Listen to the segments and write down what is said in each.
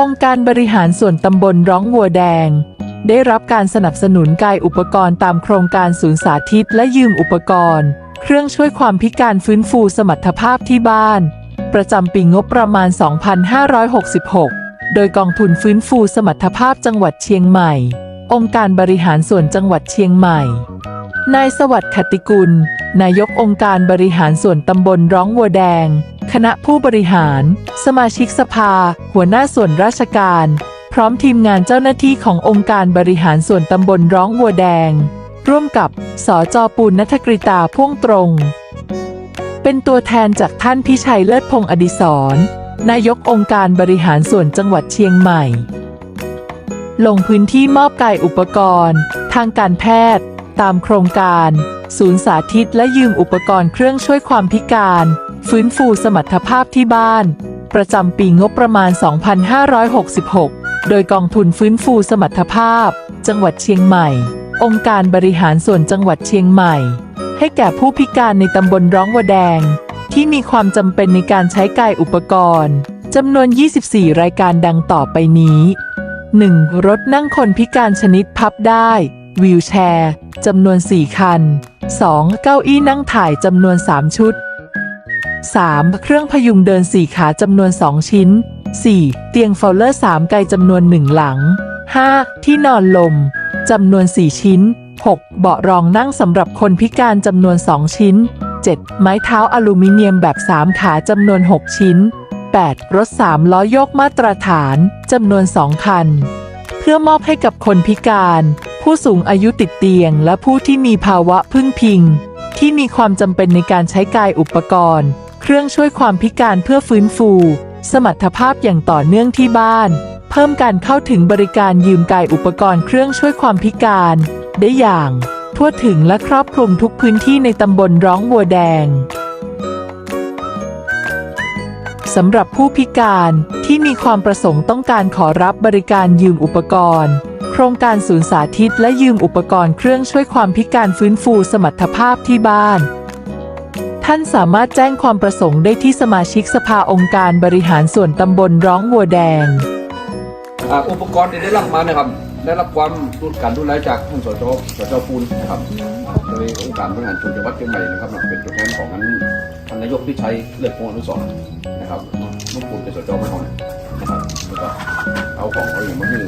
องค์การบริหารส่วนตำบลร้องวัวแดง ได้รับการสนับสนุนกายอุปกรณ์ตามโครงการศูนย์สาธิตและยืมอุปกรณ์ เครื่องช่วยความพิการฟื้นฟูสมรรถภาพที่บ้าน ประจำปีงบประมาณ 2566 โดยกองทุนฟื้นฟูสมรรถภาพจังหวัดเชียงใหม่ องค์การบริหารส่วนจังหวัดเชียงใหม่ นายสวัสดิ์ขติกุล นายกองค์การบริหารส่วนตำบลร้องวัวแดง คณะผู้บริหาร สมาชิกสภา หัวหน้าส่วนราชการ พร้อมทีมงานเจ้าหน้าที่ขององค์การบริหารส่วนตำบลร้องวัวแดง ร่วมกับ สจปูนนัทกริตาพ่วงตรง เป็นตัวแทนจากท่านพิชัยเลิศพงศ์อดิศรนายกองค์การบริหารส่วนจังหวัดเชียงใหม่ ลงพื้นที่มอบกายอุปกรณ์ ทางการแพทย์ ตามโครงการ ศูนย์สาธิตและยืมอุปกรณ์เครื่องช่วยความพิการ ฟื้นฟูสมรรถภาพที่บ้าน ประจำปีงบประมาณ 2566 โดยกองทุนฟื้นฟูสมรรถภาพ จังหวัดเชียงใหม่ องค์การบริหารส่วนจังหวัดเชียงใหม่ ให้แก่ผู้พิการในตำบลร้องวะแดง ที่มีความจำเป็นในการใช้กายอุปกรณ์จำนวน 24 รายการดังต่อไปนี้ 1. รถนั่งคนพิการชนิดพับได้ วีลแชร์ จำนวน 4 คัน 2. เก้าอี้นั่งถ่ายจำนวน 3 ชุด 3. เครื่องพยุงเดิน 4 ขาจำนวน 2 ชิ้น 4. เตียงเฟลเลอร์ 3 ไกลจำนวน 1 หลัง 5. ที่นอนลมจำนวน 4 ชิ้น 6. เบาะรองนั่งสำหรับคนพิการจำนวน 2 ชิ้น 7. ไม้เท้าอลูมิเนียมแบบ 3 ขาจำนวน 6 ชิ้น 8. รถ 3 ล้อยกมาตรฐานจำนวน 2 คัน เพื่อมอบให้กับคนพิการ ผู้สูงอายุติดเตียง และผู้ที่มีภาวะพึ่งพิง ที่มีความจำเป็นในการใช้กายอุปกรณ์ เครื่องช่วยความพิการเพื่อฟื้นฟู สมรรถภาพอย่างต่อเนื่องที่บ้าน เพิ่มการเข้าถึงบริการยืมกายอุปกรณ์เครื่องช่วยความพิการ ได้อย่าง ทั่วถึงและครอบคลุมทุกพื้นที่ในตำบลร้องบัวแดงสำหรับผู้พิการที่มีความประสงค์ต้องการขอรับบริการยืมอุปกรณ์ โครงการศูนย์สาธิตและยืมอุปกรณ์เครื่องช่วยความพิการฟื้นฟูสมรรถภาพที่บ้าน ท่านสามารถแจ้งความประสงค์ได้ที่สมาชิกสภาองค์การบริหารส่วนตำบลร้องวัวแดง อ่าอุปกรณ์ที่ได้รับมานะครับ ได้รับความดูการดูแลจากท่านสจสจปูนนะครับโดยองค์การบริหารส่วนจังหวัดเชียงใหม่นะครับเป็นตัวแทนของท่านนายกที่ใช้เลือดพงอนุสรณ์นะครับนุ่มปูนเป็นสจไม่ทองนะครับแล้วก็เอาของเขาอย่างมาให้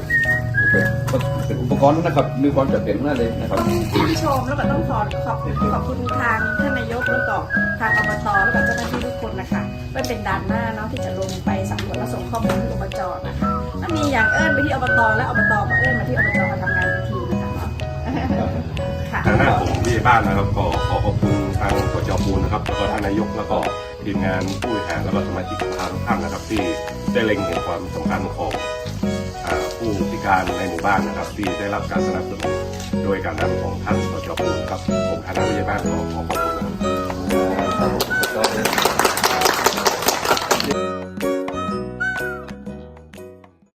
เป็นเป็นอุปกรณ์นะครับ มีความจำเป็นมากเลยนะครับที่ชมแล้วก็ต้องขอขอบขอบคุณทางท่านนายกแล้วก็ทางอบตแล้วก็เจ้าหน้าที่ทุกคนนะคะมันเป็นด่านหน้าเนาะที่จะลงไปสำรวจและส่งข้อมูลที่อบจนะคะถ้ามีอย่างเอิญไปที่อบตและอบตก็เอิญมาที่อบจมาทำงาน ญ่บ้านนะครับก็ขอขอบคุณทางสจปูนนะครับแล้วก็ท่านนายกแล้วก็ทีมงานผู้บริหารแล้วก็สมาชิกสภาทุกท่านนะครับ ที่ได้เล็งเห็นความสำคัญของผู้พิการในหมู่บ้านนะครับ ที่ได้รับการสนับสนุนโดยการนำของท่านสจปูนครับผมคณะผู้ใหญ่บ้านขอขอขอบคุณนะครับ